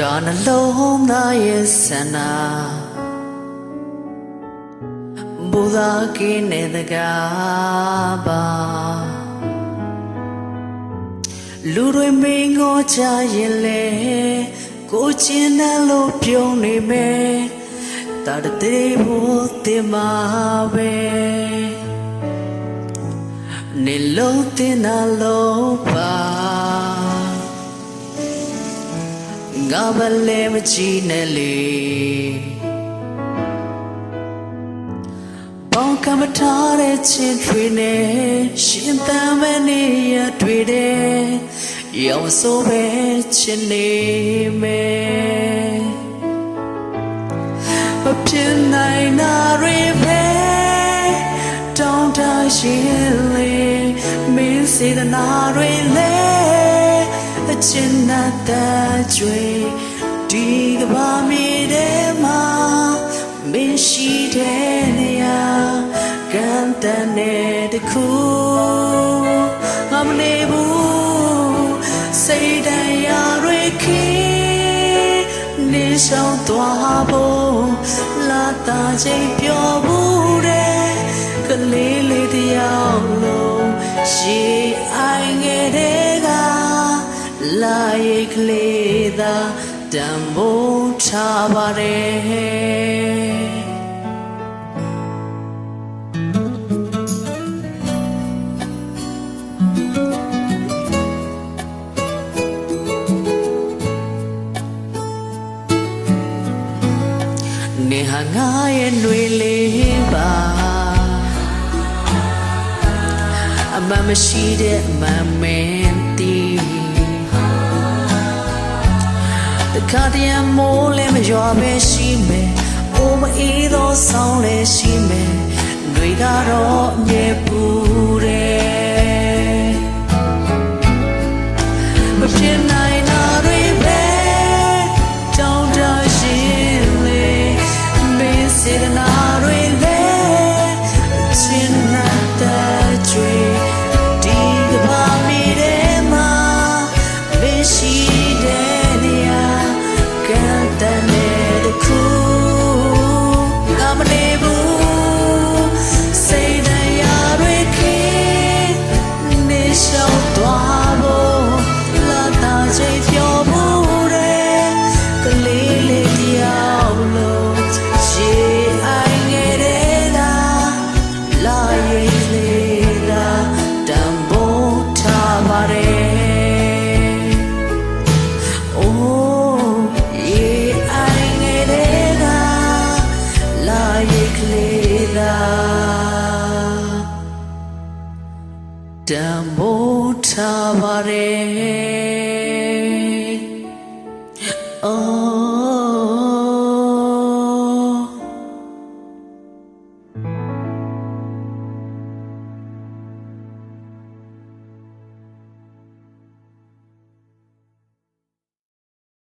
ဒါနှလုံးသားရဲ့ဆန္ဒဘုရားကင်းတဲ့တကားပါလူတွေမင်းကိုချရင်လေကိုချင်းနဲ့လို့ပြုံးနေမယ်တာတဲ့ဖို့တင်မှာပဲနေလုံးတင်နာလုံးပါ ငါဘလည်းမကြည့်နဲ့လေပေါင်းကမထားတဲ့ချင်းတွေနဲ့ရှင်သန်မဲ့နေရတွေ့တယ်ရောင်ဆိုပဲချင်နေမယ်မဖြစ်နိုင်တာတွေပဲတောင်းတရှင်လေမင်းစေတနာတွေလေအချင် နာတကြွေဒီကဘာမီထဲမှာမင်းရှိတဲ့နေရာကန်တန်တဲ့တခုငါမနေဘူးစိတ်တရားတွေခေနေဆောင်သွားဖို့လာတာချိန်ပြောဘူးတဲ့ လာရိတ်ကလေးသာတံမိုးထားပါတယ်နေဟာငါရဲ့ຫນွေလေးပါအမမရှိတဲ့အမမင်း တီတခါတည်းမိုးလည်းမရွာပဲရှိမယ်အိုးမအေးသောဆောင်းလည်းရှိမယ်ຫນွေကတော့အမြဲပူ တံမိုးထားပါれ